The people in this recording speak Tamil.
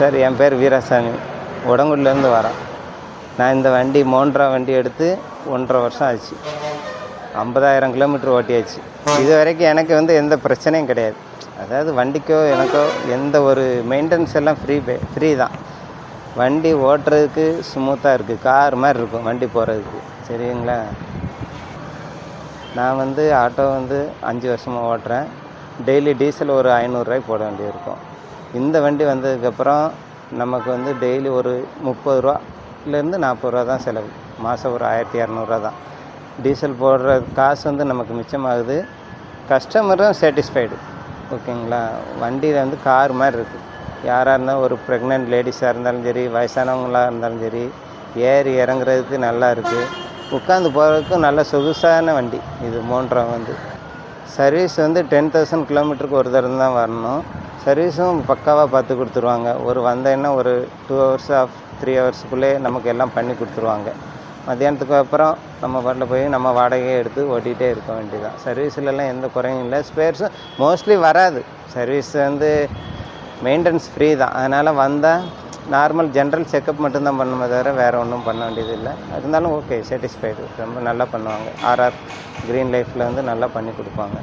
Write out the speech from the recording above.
சார் என் பேர் வீராசாமி. உடங்குடிலேருந்து வரேன். நான் இந்த வண்டி மோண்ட்ரா வண்டி எடுத்து ஒன்றரை வருஷம் ஆச்சு. ஐம்பதாயிரம் கிலோமீட்டர் ஓட்டியாச்சு. இது வரைக்கும் எனக்கு வந்து எந்த பிரச்சனையும் கிடையாது. அதாவது வண்டிக்கோ எனக்கோ எந்த ஒரு மெயின்டெனன்ஸ் எல்லாம் ஃப்ரீ பே ஃப்ரீ தான். வண்டி ஓட்டுறதுக்கு ஸ்மூத்தாக இருக்குது கார் மாதிரி இருக்கும் வண்டி போகிறதுக்கு சரிங்களா? நான் வந்து ஆட்டோ வந்து அஞ்சு வருஷமாக ஓட்டுறேன். டெய்லி டீசல் ஒரு ஐநூறுரூவாய்க்கு போட வேண்டியிருக்கும். இந்த வண்டி வந்ததுக்கப்புறம் நமக்கு வந்து டெய்லி ஒரு முப்பது ரூபாலேருந்து நாற்பது ரூபா தான் செலவு. மாதம் ஒரு ஆயிரத்தி இரநூறுவா தான். டீசல் போடுற காசு வந்து நமக்கு மிச்சமாகுது. கஸ்டமரும் சாட்டிஸ்ஃபைடு ஓகேங்களா? வண்டியில் வந்து கார் மாதிரி இருக்குது யாராக இருந்தாலும் ஒரு ப்ரெக்னென்ட் லேடிஸாக இருந்தாலும் சரி வயசானவங்களாக இருந்தாலும் சரி ஏறி இறங்குறதுக்கு நல்லா இருக்குது உட்காந்து போகிறதுக்கும் நல்ல சொகுசான வண்டி. இது மோண்ட்ரா வந்து சர்வீஸ் வந்து டென் தௌசண்ட் கிலோமீட்டருக்கு ஒரு தரம் தான் வரணும். சர்வீஸும் பக்காவாக பார்த்து கொடுத்துருவாங்க. ஒரு வந்தேன்னா ஒரு டூ ஹவர்ஸ் ஆஃப் த்ரீ ஹவர்ஸுக்குள்ளே நமக்கு எல்லாம் பண்ணி கொடுத்துருவாங்க. மத்தியானத்துக்கு அப்புறம் நம்ம பாட்டில் போய் நம்ம வாடகையை எடுத்து ஓட்டிகிட்டே இருக்க வேண்டியதான் சர்வீஸ்லலாம் எந்த குறையும் இல்லை. ஸ்பேர்ஸும் மோஸ்ட்லி வராது. சர்வீஸ் வந்து மெயின்டெனன்ஸ் ஃப்ரீ தான். அதனால் வந்தால் நார்மல் ஜென்ரல் செக்கப் மட்டும்தான் பண்ணுமே தவிர வேறு ஒன்றும் பண்ண வேண்டியது இல்லை. இருந்தாலும் ஓகே சாட்டிஸ்ஃபைடு ரொம்ப நல்லா பண்ணுவாங்க. ஆர்ஆர் க்ரீன் லைஃப்பில் வந்து நல்லா பண்ணி கொடுப்பாங்க.